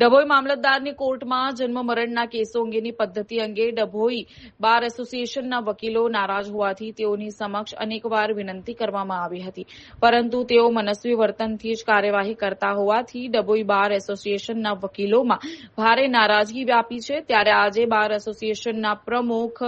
ડભોઈ મામલતદારની કોર્ટમાં જન્મ કેસો અંગેની પદ્ધતિ અંગે ડભોઈ બાર એસોસિએશનના વકીલો નારાજ હોવાથી તેઓની સમક્ષ અનેકવાર વિનંતી કરવામાં આવી હતી. પરંતુ તેઓ મનસ્વી વર્તનથી જ કાર્યવાહી કરતા હોવાથી ડભોઈ બાર એસોસિએશનના વકીલોમાં ભારે નારાજગી વ્યાપી છે. ત્યારે આજે બાર એસોસિએશનના પ્રમુખ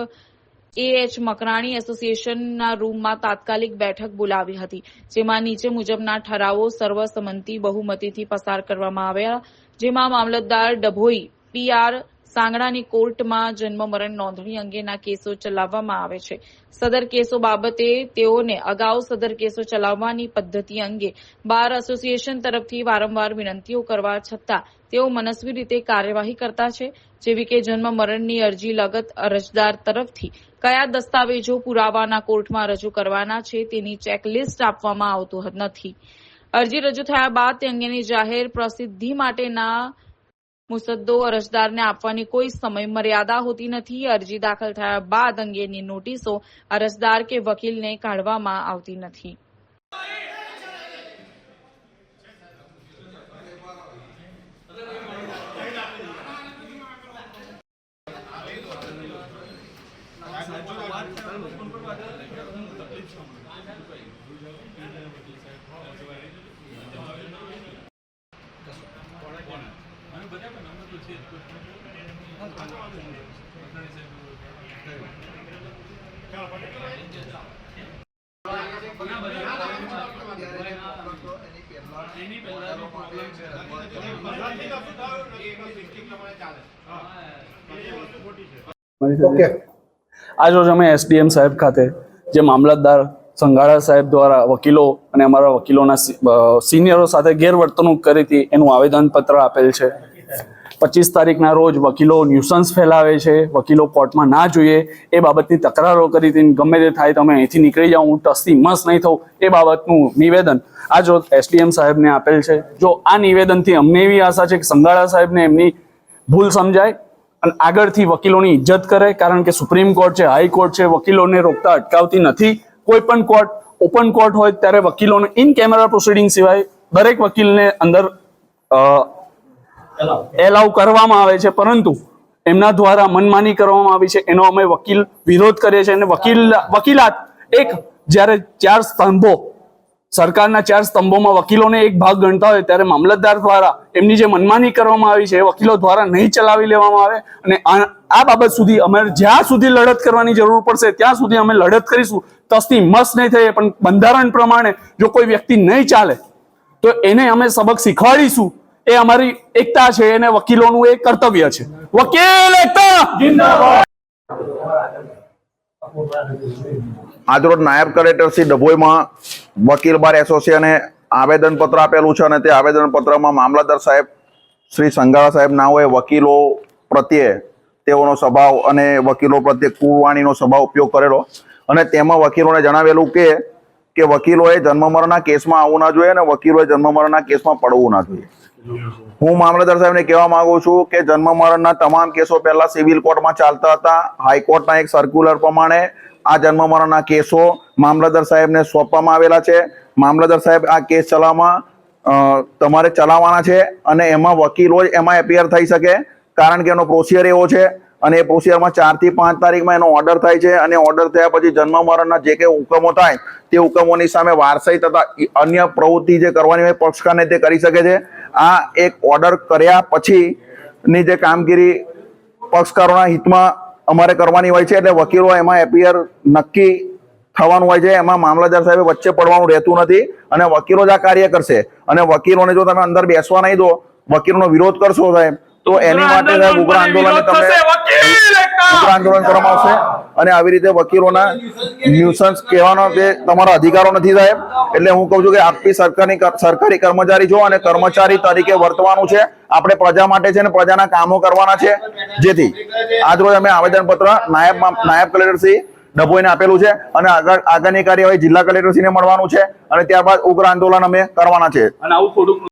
એએચ મકરાણી એસોસિએશનના રૂમમાં તાત્કાલિક બેઠક બોલાવી હતી, જેમાં નીચે મુજબના ઠરાવો સર્વસંમતિ બહુમતીથી પસાર કરવામાં આવ્યા, જેમાં મામલતદાર ડભોઈ પીઆર સાંગડાની કોર્ટમાં જન્મ મરણ નોંધણી અંગેના કેસો ચલાવવામાં આવે છે. સદર કેસો બાબતે તેઓને અગાઉ સદર કેસો ચલાવવાની પદ્ધતિ અંગે બાર એસોસિએશન તરફથી વારંવાર વિનંતીઓ કરવા છતાં તેઓ મનસ્વી રીતે કાર્યવાહી કરતા છે. જેવી કે જન્મ મરણની અરજી લગત અરજદાર તરફથી કયા દસ્તાવેજો પુરાવાના કોર્ટમાં રજૂ કરવાના છે તેની ચેકલિસ્ટ આપવામાં આવતું નથી. અરજી રજૂ થયા બાદ તે અંગેની જાહેર પ્રસિદ્ધિ માટેના મુસદ્દો અરજદારને આપવાની કોઈ સમય મર્યાદા હોતી નથી. અરજી દાખલ થયા બાદ અંગેની નોટિસો અરજદાર કે વકીલને કાઢવામાં આવતી નથી. ઓકે આજરોજ અમે એસડીએમ સાહેબ ખાતે જે મામલતદાર સંઘાડા સાહેબ દ્વારા વકીલો અને અમારા વકીલોના સિનિયરો સાથે ગેરવર્તણૂક કરી હતી, એનું આવેદનપત્ર આપેલ છે. પચીસ તારીખના રોજ વકીલો ન્યુસન્સ ફેલાવે છે, વકીલો કોર્ટમાં ના જોઈએ, એ બાબતની તકરારો કરી હતી ગમે તે થાય તમે અહીંથી નીકળી જાઓ હું ટસથી મસ નહીં થઉં, એ બાબતનું નિવેદન આજ રોજ એસડીએમ સાહેબને આપેલ છે. જો આ નિવેદનથી અમને એવી આશા છે કે સંગાળા સાહેબને એમની ભૂલ સમજાય અને આગળથી વકીલોની ઇજ્જત કરે, કારણ કે સુપ્રીમ કોર્ટ છે હાઈકોર્ટ છે, વકીલોને રોકતા અટકાવતી નથી કોઈ પણ કોર્ટ ઓપન કોર્ટ હોય ત્યારે વકીલોને ઇન કેમેરા પ્રોસિડિંગ સિવાય દરેક વકીલને અંદર એલાવ કરવામાં આવે છે. પરંતુ એમના દ્વારા મનમાની કરવામાં આવી છે. એનો અમે વકીલ વિરોધ કરીએ છીએ. અને વકીલ, વકીલાત એક જ્યારે ચાર સ્તંભો સરકારના ચાર સ્તંભોમાં વકીલોને એક ભાગ ગણતા હોય ત્યારે મામલતદાર દ્વારા એમની જે મનમાની કરવામાં આવી છે એ વકીલો દ્વારા નહીં ચલાવી લેવામાં આવે અને આ બાબત સુધી અમે જ્યાં સુધી લડત કરવાની જરૂર પડશે ત્યાં સુધી અમે લડત કરીશું. તસ્તી મસ નહીં થઈ પણ બંધારણ પ્રમાણે જો કોઈ વ્યક્તિ નહીં ચાલે, તો એને અમે સબક શીખવાડીશું. એ અમારી એકતા છે, એને વકીલોનું એ કર્તવ્ય છે. વકીલ એકતા! આજરોજ નાયબ કલેક્ટર શ્રી ડભોઈમાં વકીલ બાર એસોસિએશને આવેદનપત્ર આપેલું છે અને તે આવેદનપત્રમાં મામલતદાર સાહેબ શ્રી સંઘાળા સાહેબ ના હોય વકીલો પ્રત્યે તેઓનો સ્વભાવ અને વકીલો પ્રત્યે કુવાણીનો સ્વભાવ ઉપયોગ કરેલો. અને તેમાં વકીલોને જણાવેલું કે કે વકીલોએ જન્મમરણના કેસમાં આવવું ના જોઈએ અને વકીલોએ જન્મમરણના કેસમાં પડવું ના જોઈએ. હું મામલતદાર સાહેબને કહેવા માંગુ છું કે જન્મ મરણના તમામ કેસો પહેલા સિવિલ કોર્ટમાં ચાલતા હતા. હાઈકોર્ટના એક સર્ક્યુલર પ્રમાણે આ જન્મ મરણના કેસો મામલતદાર સાહેબને સોંપવામાં આવેલા છે. મામલતદાર સાહેબ આ કેસ ચલાવવામાં તમારે ચલાવવાના છે અને એમાં વકીલો જ એમાં એપિયર થઈ શકે કારણ કે એનો પ્રોસિયર એવો છે અને એ પ્રોસિયરમાં ચારથી પાંચ તારીખમાં એનો ઓર્ડર થાય છે અને ઓર્ડર થયા પછી જન્મ મરણના જે કંઈ હુકમો થાય તે હુકમોની સામે વારસાઈ તથા અન્ય પ્રવૃત્તિ જે કરવાની હોય પક્ષકારને તે કરી શકે છે. આ એક ઓર્ડર કર્યા પછી ની જે કામગીરી પક્ષકારોના હિતમાં અમારે કરવાની હોય છે, એટલે વકીલો એમાં એપિયર નક્કી થવાનું હોય છે, એમાં મામલતદાર સાહેબ વચ્ચે પડવાનું રહેતું નથી અને વકીલો જ આ કાર્ય કરશે. અને વકીલોને જો તમે અંદર બેસવા નહીં દો, વકીલોનો વિરોધ કરશો સાહેબ તો એની માટે ઉગ્ર આંદોલન તમે ઉગ્ર આંદોલન કરવામાં આવશે. અને આવી રીતે વકીલોના ન્યુસન્સ કહેવાનો તે તમારો અધિકારો નથી સાહેબ. એટલે હું કહું છું કે આપી સરકારની સરકારી કર્મચારી છો અને કર્મચારી તરીકે વર્તવાનું છે. આપણે પ્રજા માટે છે અને પ્રજાના કામો કરવાના છે. જેથી આજરોજ અમે આવેદનપત્ર નાયબ નાયબ કલેક્ટરશ્રી ડભોઈને આપેલું છે અને આગળ આગળની કાર્યવાહી જિલ્લા કલેક્ટરશ્રીને મળવાનું છે. અને ત્યારબાદ ઉગ્ર આંદોલન અમે કરવાના છે. અને આવું થોડુંક